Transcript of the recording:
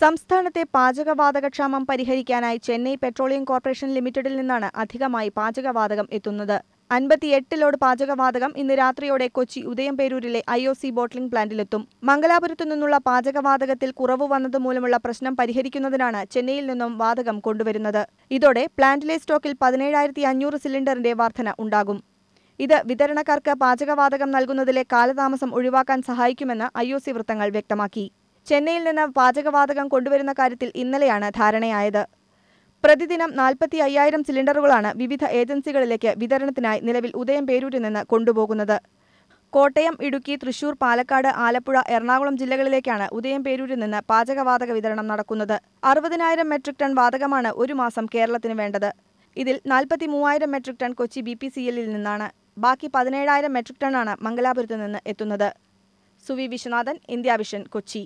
സംസ്ഥാനത്തെ പാചകവാതകക്ഷാമം പരിഹരിക്കാനായി ചെന്നൈ പെട്രോളിയം കോർപ്പറേഷൻ ലിമിറ്റഡിൽ നിന്നാണ് അധികമായി പാചകവാതകം എത്തുന്നത്. അൻപത്തിയെട്ട് ലോഡ് പാചകവാതകം ഇന്ന് രാത്രിയോടെ കൊച്ചി ഉദയംപേരൂരിലെ ഐ ഒ സി ബോട്ട്ലിംഗ് പ്ലാന്റിലെത്തും. മംഗലാപുരത്തു നിന്നുള്ള പാചകവാതകത്തിൽ കുറവ് വന്നതുമൂലമുള്ള പ്രശ്നം പരിഹരിക്കുന്നതിനാണ് ചെന്നൈയിൽ നിന്നും വാതകം കൊണ്ടുവരുന്നത്. ഇതോടെ പ്ലാന്റിലെ സ്റ്റോക്കിൽ പതിനേഴായിരത്തി അഞ്ഞൂറ് സിലിണ്ടറിന്റെ വർധന ഉണ്ടാകും. ഇത് വിതരണക്കാർക്ക് പാചകവാതകം നൽകുന്നതിലെ കാലതാമസം ഒഴിവാക്കാൻ സഹായിക്കുമെന്ന് ഐ വൃത്തങ്ങൾ വ്യക്തമാക്കി. ചെന്നൈയിൽ നിന്ന് പാചകവാതകം കൊണ്ടുവരുന്ന കാര്യത്തിൽ ഇന്നലെയാണ് ധാരണയായത്. പ്രതിദിനം നാൽപ്പത്തി അയ്യായിരം സിലിണ്ടറുകളാണ് വിവിധ ഏജൻസികളിലേക്ക് വിതരണത്തിനായി നിലവിൽ ഉദയം ഉദയംപേരൂരിൽ നിന്ന് കൊണ്ടുപോകുന്നത്. കോട്ടയം ഇടുക്കി തൃശൂർ പാലക്കാട് ആലപ്പുഴ എറണാകുളം ജില്ലകളിലേക്കാണ് ഉദയം ഉദയംപേരൂരിൽ നിന്ന് പാചകവാതക വിതരണം നടക്കുന്നത്. അറുപതിനായിരം മെട്രിക് ടൺ വാതകമാണ് ഒരു മാസം കേരളത്തിന് വേണ്ടത്. ഇതിൽ നാൽപ്പത്തി മൂവായിരം metric ton Kochi B P C എല്ലിൽ നിന്നാണ്. ബാക്കി പതിനേഴായിരം മെട്രിക് ടണ്ണാണ് മംഗലാപുരത്ത് നിന്ന് എത്തുന്നത്. സുവി വിശ്വനാഥൻ ഇന്ത്യാവിഷൻ കൊച്ചി.